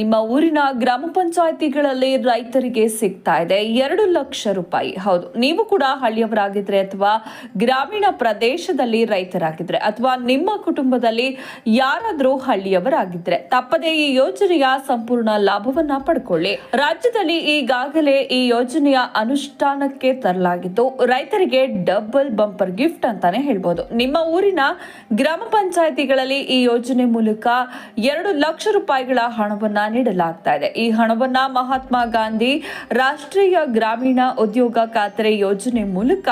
ನಿಮ್ಮ ಊರಿನ ಗ್ರಾಮ ಪಂಚಾಯಿತಿಗಳಲ್ಲಿ ರೈತರಿಗೆ ಸಿಗ್ತಾ ಇದೆ ಎರಡು ಲಕ್ಷ ರೂಪಾಯಿ. ಹೌದು, ನೀವು ಕೂಡ ಹಳ್ಳಿಯವರಾಗಿದ್ರೆ ಅಥವಾ ಗ್ರಾಮೀಣ ಪ್ರದೇಶದಲ್ಲಿ ರೈತರಾಗಿದ್ರೆ ಅಥವಾ ನಿಮ್ಮ ಕುಟುಂಬದಲ್ಲಿ ಯಾರಾದರೂ ಹಳ್ಳಿಯವರಾಗಿದ್ರೆ ತಪ್ಪದೇ ಈ ಯೋಜನೆಯ ಸಂಪೂರ್ಣ ಲಾಭವನ್ನ ಪಡ್ಕೊಳ್ಳಿ. ರಾಜ್ಯದಲ್ಲಿ ಈಗಾಗಲೇ ಈ ಯೋಜನೆಯ ಅನುಷ್ಠಾನಕ್ಕೆ ತರಲಾಗಿದ್ದು ರೈತರಿಗೆ ಡಬಲ್ ಬಂಪರ್ ಗಿಫ್ಟ್ ಅಂತಾನೆ ಹೇಳ್ಬೋದು. ನಿಮ್ಮ ಊರಿನ ಗ್ರಾಮ ಪಂಚಾಯಿತಿಗಳಲ್ಲಿ ಈ ಯೋಜನೆ ಮೂಲಕ ಎರಡು ಲಕ್ಷ ರೂಪಾಯಿಗಳ ಹಣವನ್ನ ನೀಡಲಾಗ್ತಾ ಇದೆ ಈ ಹಣವನ್ನ ಮಹಾತ್ಮ ಗಾಂಧಿ ರಾಷ್ಟ್ರೀಯ ಗ್ರಾಮೀಣ ಉದ್ಯೋಗ ಖಾತ್ರಿ ಯೋಜನೆ ಮೂಲಕ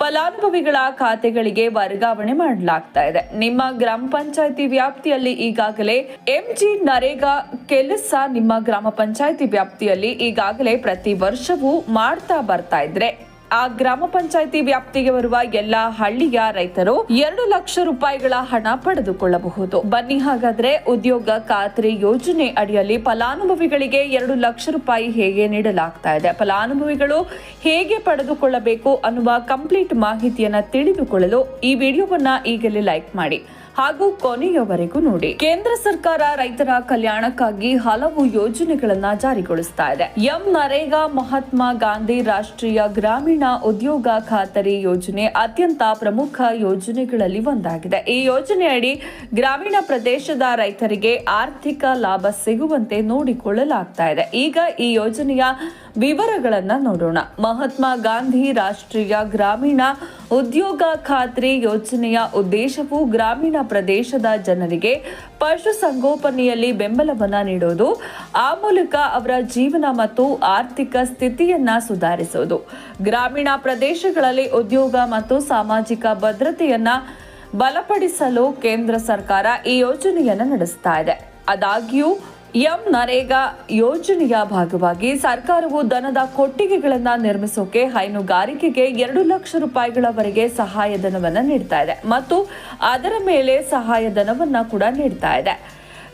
ಫಲಾನುಭವಿಗಳ ಖಾತೆಗಳಿಗೆ ವರ್ಗಾವಣೆ ಮಾಡಲಾಗ್ತಾ ಇದೆ ನಿಮ್ಮ ಗ್ರಾಮ ಪಂಚಾಯಿತಿ ವ್ಯಾಪ್ತಿಯಲ್ಲಿ ಈಗಾಗಲೇ ಎಂಜಿ ನರೇಗಾ ಕೆಲಸ ನಿಮ್ಮ ಗ್ರಾಮ ಪಂಚಾಯಿತಿ ವ್ಯಾಪ್ತಿಯಲ್ಲಿ ಈಗಾಗಲೇ ಪ್ರತಿ ವರ್ಷವೂ ಮಾಡ್ತಾ ಬರ್ತಾ ಇದ್ರೆ ಆ ಗ್ರಾಮ ಪಂಚಾಯಿತಿ ವ್ಯಾಪ್ತಿಗೆ ಬರುವ ಎಲ್ಲ ಹಳ್ಳಿಯ ರೈತರು ಎರಡು ಲಕ್ಷ ರೂಪಾಯಿಗಳ ಹಣ ಪಡೆದುಕೊಳ್ಳಬಹುದು. ಬನ್ನಿ ಹಾಗಾದ್ರೆ ಉದ್ಯೋಗ ಖಾತ್ರಿ ಯೋಜನೆ ಅಡಿಯಲ್ಲಿ ಫಲಾನುಭವಿಗಳಿಗೆ ಎರಡು ಲಕ್ಷ ರೂಪಾಯಿ ಹೇಗೆ ನೀಡಲಾಗ್ತಾ ಇದೆ? ಫಲಾನುಭವಿಗಳು ಹೇಗೆ ಪಡೆದುಕೊಳ್ಳಬೇಕು ಅನ್ನುವ ಕಂಪ್ಲೀಟ್ ಮಾಹಿತಿಯನ್ನ ತಿಳಿದುಕೊಳ್ಳಲು ಈ ವಿಡಿಯೋವನ್ನ ಈಗಲೇ ಲೈಕ್ ಮಾಡಿ. ಹಾಗೂ ಕೊನೆಯವರೆಗೂ ನೋಡಿ. ಕೇಂದ್ರ ಸರ್ಕಾರ ರೈತರ ಕಲ್ಯಾಣಕ್ಕಾಗಿ ಹಲವು ಯೋಜನೆಗಳನ್ನ ಜಾರಿಗೊಳಿಸ್ತಾ ಇದೆ. ಎಂ ನರೇಗಾ ಮಹಾತ್ಮ ಗಾಂಧಿ ರಾಷ್ಟ್ರೀಯ ಗ್ರಾಮೀಣ ಉದ್ಯೋಗ ಖಾತರಿ ಯೋಜನೆ ಅತ್ಯಂತ ಪ್ರಮುಖ ಯೋಜನೆಗಳಲ್ಲಿ ಒಂದಾಗಿದೆ. ಈ ಯೋಜನೆಯಡಿ ಗ್ರಾಮೀಣ ಪ್ರದೇಶದ ರೈತರಿಗೆ ಆರ್ಥಿಕ ಲಾಭ ಸಿಗುವಂತೆ ನೋಡಿಕೊಳ್ಳಲಾಗ್ತಾ ಇದೆ. ಈಗ ಈ ಯೋಜನೆಯ ವಿವರಗಳನ್ನ ನೋಡೋಣ. ಮಹಾತ್ಮ ಗಾಂಧಿ ರಾಷ್ಟ್ರೀಯ ಗ್ರಾಮೀಣ ಉದ್ಯೋಗ ಖಾತ್ರಿ ಯೋಜನೆಯ ಉದ್ದೇಶವು ಗ್ರಾಮೀಣ ಪ್ರದೇಶದ ಜನರಿಗೆ ಪಶುಸಂಗೋಪನೆಯಲ್ಲಿ ಬೆಂಬಲವನ್ನು ನೀಡೋದು ಆ ಮೂಲಕ ಅವರ ಜೀವನ ಮತ್ತು ಆರ್ಥಿಕ ಸ್ಥಿತಿಯನ್ನ ಸುಧಾರಿಸೋದು ಗ್ರಾಮೀಣ ಪ್ರದೇಶಗಳಲ್ಲಿ ಉದ್ಯೋಗ ಮತ್ತು ಸಾಮಾಜಿಕ ಭದ್ರತೆಯನ್ನ ಬಲಪಡಿಸಲು ಕೇಂದ್ರ ಸರ್ಕಾರ ಈ ಯೋಜನೆಯನ್ನು ನಡೆಸ್ತಾ ಇದೆ. ಆದಾಗ್ಯೂ ಎಂ ನರೇಗಾ ಯೋಜನೆಯ ಭಾಗವಾಗಿ ಸರ್ಕಾರವು ದನದ ಕೊಟ್ಟಿಗೆಗಳನ್ನ ನಿರ್ಮಿಸೋಕೆ ಹೈನುಗಾರಿಕೆಗೆ ಎರಡು ಲಕ್ಷ ರೂಪಾಯಿಗಳವರೆಗೆ ಸಹಾಯಧನವನ್ನು ನೀಡ್ತಾ ಇದೆ ಮತ್ತು ಅದರ ಮೇಲೆ ಸಹಾಯಧನವನ್ನ ಕೂಡ ನೀಡ್ತಾ ಇದೆ.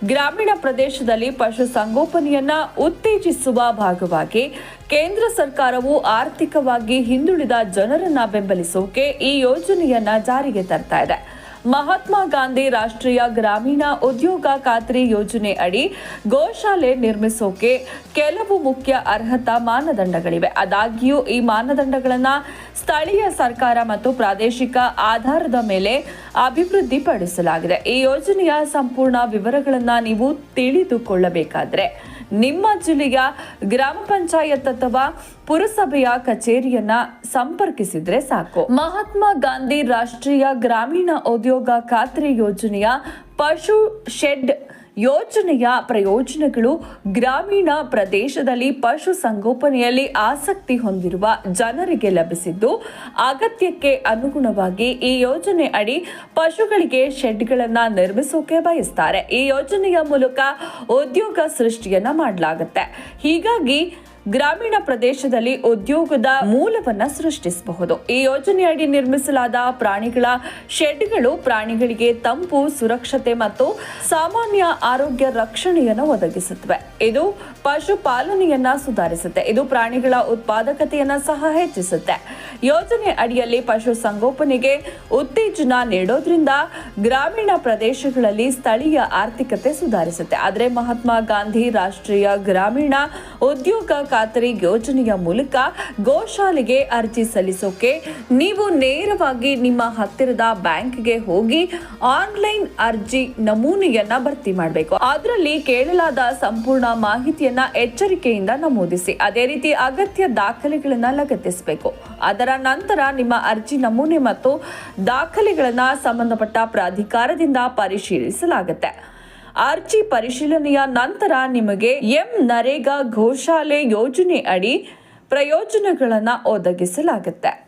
ಗ್ರಾಮೀಣ ಪ್ರದೇಶದಲ್ಲಿ ಪಶುಸಂಗೋಪನೆಯನ್ನು ಉತ್ತೇಜಿಸುವ ಭಾಗವಾಗಿ ಕೇಂದ್ರ ಸರ್ಕಾರವು ಆರ್ಥಿಕವಾಗಿ ಹಿಂದುಳಿದ ಜನರನ್ನು ಬೆಂಬಲಿಸೋಕೆ ಈ ಯೋಜನೆಯನ್ನ ಜಾರಿಗೆ ತರ್ತಾ ಇದೆ. ಮಹಾತ್ಮ ಗಾಂಧಿ ರಾಷ್ಟ್ರೀಯ ಗ್ರಾಮೀಣ ಉದ್ಯೋಗ ಖಾತ್ರಿ ಯೋಜನೆ ಅಡಿ ಗೋಶಾಲೆ ನಿರ್ಮಿಸೋಕೆ ಕೆಲವು ಮುಖ್ಯ ಅರ್ಹತಾ ಮಾನದಂಡಗಳಿವೆ. ಆದಾಗ್ಯೂ ಈ ಮಾನದಂಡಗಳನ್ನು ಸ್ಥಳೀಯ ಸರ್ಕಾರ ಮತ್ತು ಪ್ರಾದೇಶಿಕ ಆಧಾರದ ಮೇಲೆ ಅಭಿವೃದ್ಧಿಪಡಿಸಲಾಗಿದೆ. ಈ ಯೋಜನೆಯ ಸಂಪೂರ್ಣ ವಿವರಗಳನ್ನು ನೀವು ತಿಳಿದುಕೊಳ್ಳಬೇಕಾದ್ರೆ ನಿಮ್ಮ ಜಿಲ್ಲೆಯ ಗ್ರಾಮ ಪಂಚಾಯತ್ ಅಥವಾ ಪುರಸಭೆಯ ಕಚೇರಿಯನ್ನ ಸಂಪರ್ಕಿಸಿದ್ರೆ ಸಾಕು. ಮಹಾತ್ಮ ಗಾಂಧಿ ರಾಷ್ಟ್ರೀಯ ಗ್ರಾಮೀಣ ಉದ್ಯೋಗ ಖಾತ್ರಿ ಯೋಜನೆಯ ಪಶು ಶೆಡ್ ಯೋಜನೆಯ ಪ್ರಯೋಜನಗಳು ಗ್ರಾಮೀಣ ಪ್ರದೇಶದಲ್ಲಿ ಪಶುಸಂಗೋಪನೆಯಲ್ಲಿ ಆಸಕ್ತಿ ಹೊಂದಿರುವ ಜನರಿಗೆ ಲಭಿಸಿದ್ದು, ಅಗತ್ಯಕ್ಕೆ ಅನುಗುಣವಾಗಿ ಈ ಯೋಜನೆ ಅಡಿ ಪಶುಗಳಿಗೆ ಶೆಡ್ಗಳನ್ನು ನಿರ್ಮಿಸೋಕೆ ಬಯಸ್ತಾರೆ. ಈ ಯೋಜನೆಯ ಮೂಲಕ ಉದ್ಯೋಗ ಸೃಷ್ಟಿಯನ್ನ ಮಾಡಲಾಗುತ್ತೆ. ಹೀಗಾಗಿ ಗ್ರಾಮೀಣ ಪ್ರದೇಶದಲ್ಲಿ ಉದ್ಯೋಗದ ಮೂಲವನ್ನ ಸೃಷ್ಟಿಸಬಹುದು. ಈ ಯೋಜನೆಯಡಿ ನಿರ್ಮಿಸಲಾದ ಪ್ರಾಣಿಗಳ ಶೆಡ್ಗಳು ಪ್ರಾಣಿಗಳಿಗೆ ತಂಪು, ಸುರಕ್ಷತೆ ಮತ್ತು ಸಾಮಾನ್ಯ ಆರೋಗ್ಯ ರಕ್ಷಣೆಯನ್ನು ಒದಗಿಸುತ್ತವೆ. ಇದು ಪಶುಪಾಲನೆಯನ್ನ ಸುಧಾರಿಸುತ್ತೆ. ಇದು ಪ್ರಾಣಿಗಳ ಉತ್ಪಾದಕತೆಯನ್ನ ಸಹ ಹೆಚ್ಚಿಸುತ್ತೆ. ಯೋಜನೆ ಅಡಿಯಲ್ಲಿ ಪಶು ಸಂಗೋಪನೆಗೆ ಉತ್ತೇಜನ ನೀಡೋದ್ರಿಂದ ಗ್ರಾಮೀಣ ಪ್ರದೇಶಗಳಲ್ಲಿ ಸ್ಥಳೀಯ ಆರ್ಥಿಕತೆ ಸುಧಾರಿಸುತ್ತೆ. ಆದರೆ ಮಹಾತ್ಮ ಗಾಂಧಿ ರಾಷ್ಟ್ರೀಯ ಗ್ರಾಮೀಣ ಉದ್ಯೋಗ ಖಾತರಿ ಯೋಜನೆಯ ಮೂಲಕ ಗೋಶಾಲೆಗೆ ಅರ್ಜಿ ಸಲ್ಲಿಸೋಕೆ ನೀವು ನೇರವಾಗಿ ನಿಮ್ಮ ಹತ್ತಿರದ ಬ್ಯಾಂಕ್ಗೆ ಹೋಗಿ ಆನ್ಲೈನ್ ಅರ್ಜಿ ನಮೂನೆಯನ್ನ ಭರ್ತಿ ಮಾಡಬೇಕು. ಅದರಲ್ಲಿ ಕೇಳಲಾದ ಸಂಪೂರ್ಣ ಮಾಹಿತಿಯನ್ನ ಎಚ್ಚರಿಕೆಯಿಂದ ನಮೂದಿಸಿ. ಅದೇ ರೀತಿ ಅಗತ್ಯ ದಾಖಲೆಗಳನ್ನ ಲಗತ್ತಿಸಬೇಕು. ಅದರ ನಂತರ ನಿಮ್ಮ ಅರ್ಜಿ ನಮೂನೆ ಮತ್ತು ದಾಖಲೆಗಳನ್ನ ಸಂಬಂಧಪಟ್ಟ ಪ್ರಾಧಿಕಾರದಿಂದ ಪರಿಶೀಲಿಸಲಾಗುತ್ತೆ. ಅರ್ಜಿ ಪರಿಶೀಲನೆಯ ನಂತರ ನಿಮಗೆ ಎಂ. ನರೇಗಾ ಗೋಶಾಲೆ ಯೋಜನೆ ಅಡಿ ಪ್ರಯೋಜನಗಳನ್ನು ಒದಗಿಸಲಾಗುತ್ತೆ.